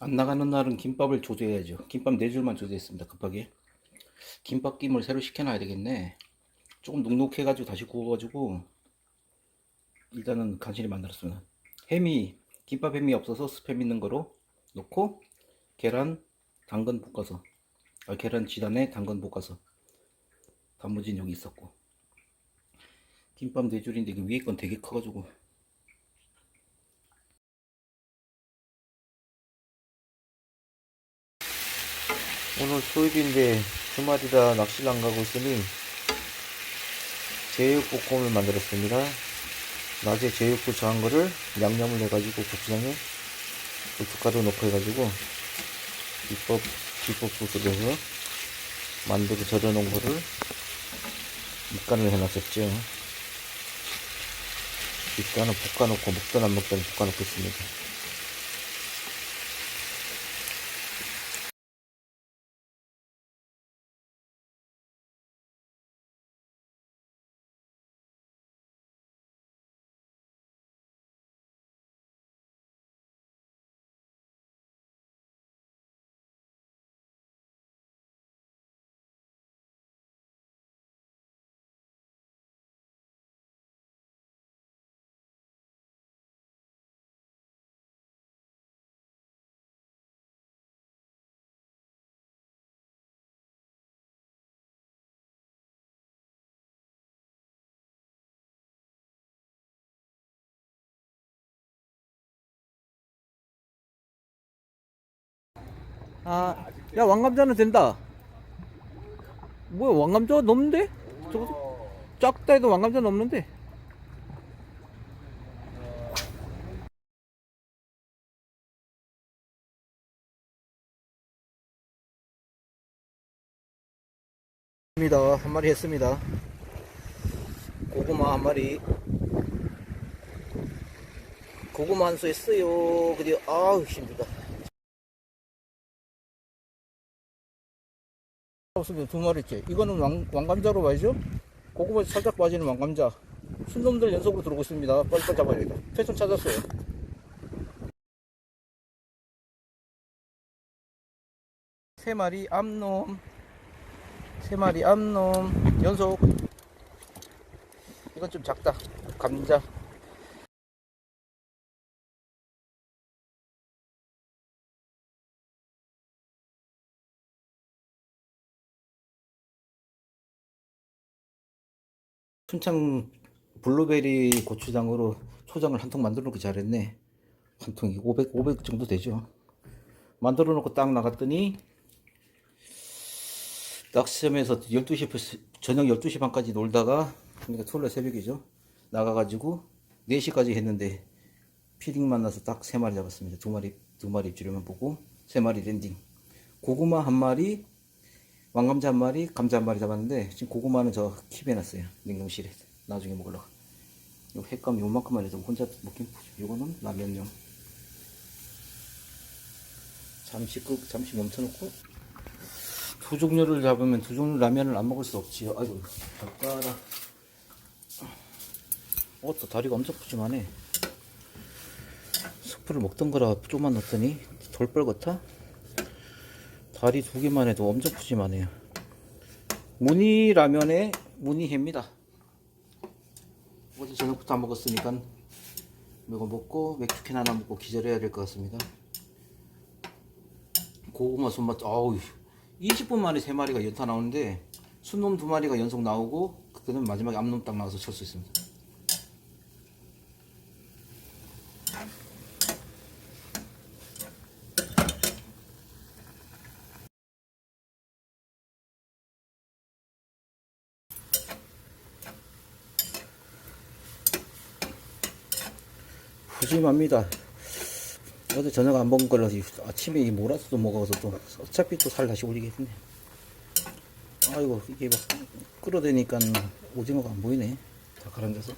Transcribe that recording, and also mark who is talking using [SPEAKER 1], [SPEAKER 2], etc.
[SPEAKER 1] 안 나가는 날은 김밥을 조제해야죠. 김밥 네 줄만 조제했습니다. 급하게. 김밥 김을 새로 시켜놔야 되겠네. 조금 눅눅해가지고 다시 구워가지고 일단은 간신히 만들었습니다. 햄이 김밥 햄이 없어서 스팸 있는 거로 넣고 계란 당근 볶아서 아, 계란 지단에 당근 볶아서 단무지는 여기 있었고 김밥 네 줄인데 이게 위에 건 되게 커가지고
[SPEAKER 2] 오늘 토요일인데 주말이라 낚시를 안 가고 있으니 제육볶음을 만들었습니다. 낮에 제육도 저한 거를 양념을 해가지고 고추장에 고춧가루 넣고 해가지고 비법 비법 소스로 해서 만두를 절여놓은 거를 밑간을 해놨었죠. 밑간은 볶아놓고 먹든 안 먹든 볶아놓겠습니다. 아, 야 왕감자는 된다. 뭐야 왕감자가 넘는데? 저거 작다 해도 왕감자 넘는데? 입니다. 한 마리 했습니다. 고구마 한 마리. 고구마 한 수 했어요. 근데 아우 힘들다. 없습니다. 두 마리째. 이거는 왕, 왕감자로 봐야죠. 고구마 살짝 빠지는 왕감자. 순놈들 연속으로 들어오고 있습니다. 빨리빨리 잡아야겠다. 패션 찾았어요. 세 마리 암놈. 세 마리 암놈. 연속. 이건 좀 작다. 감자.
[SPEAKER 1] 순창 블루베리 고추장으로 초장을 한 통 만들어 놓고 잘했네. 한 통이 500, 500 정도 되죠. 만들어 놓고 딱 나갔더니 낚시점에서 12시, 벌써- 저녁 12시 반까지 놀다가 그러니까 토요일 날 새벽이죠. 나가가지고 4시까지 했는데 피딩 만나서 딱 3마리 잡았습니다. 두 마리, 두 마리 입질만 보고 3마리 랜딩. 고구마 한 마리, 왕감자 한 마리, 감자 한 마리 잡았는데 지금 고구마는 저 킵해놨어요 냉동실에. 나중에 먹으려고. 요 횟감 요만큼만 해도 혼자 먹긴 요거는 라면용. 잠시 끄 잠시 멈춰놓고. 두 종류를 잡으면 두 종류 라면을 안 먹을 수 없지요 아이고 젓가락 어또 다리가 엄청 푸짐하네. 스프를 먹던 거라 조금만 넣었더니 돌벌 같아 다리 두 개만 해도 엄청 푸짐하네요. 무늬 라면에 무늬 회입니다. 어제 저녁부터 안 먹었으니까 이거 먹고 맥주캔 하나 먹고 기절해야 될 것 같습니다. 고구마 손맛 아우 20분 만에 세 마리가 연타 나오는데 순놈 두 마리가 연속 나오고 그때는 마지막에 암놈 딱 나와서 칠 수 있습니다. 푸짐합니다. 어제 저녁 안 먹은 걸로 아침에 이 모라스도 먹어서 또 어차피 또 살 다시 올리겠네. 아이고 이게 막 끌어대니까 오징어가 안 보이네. 다 가라앉아서.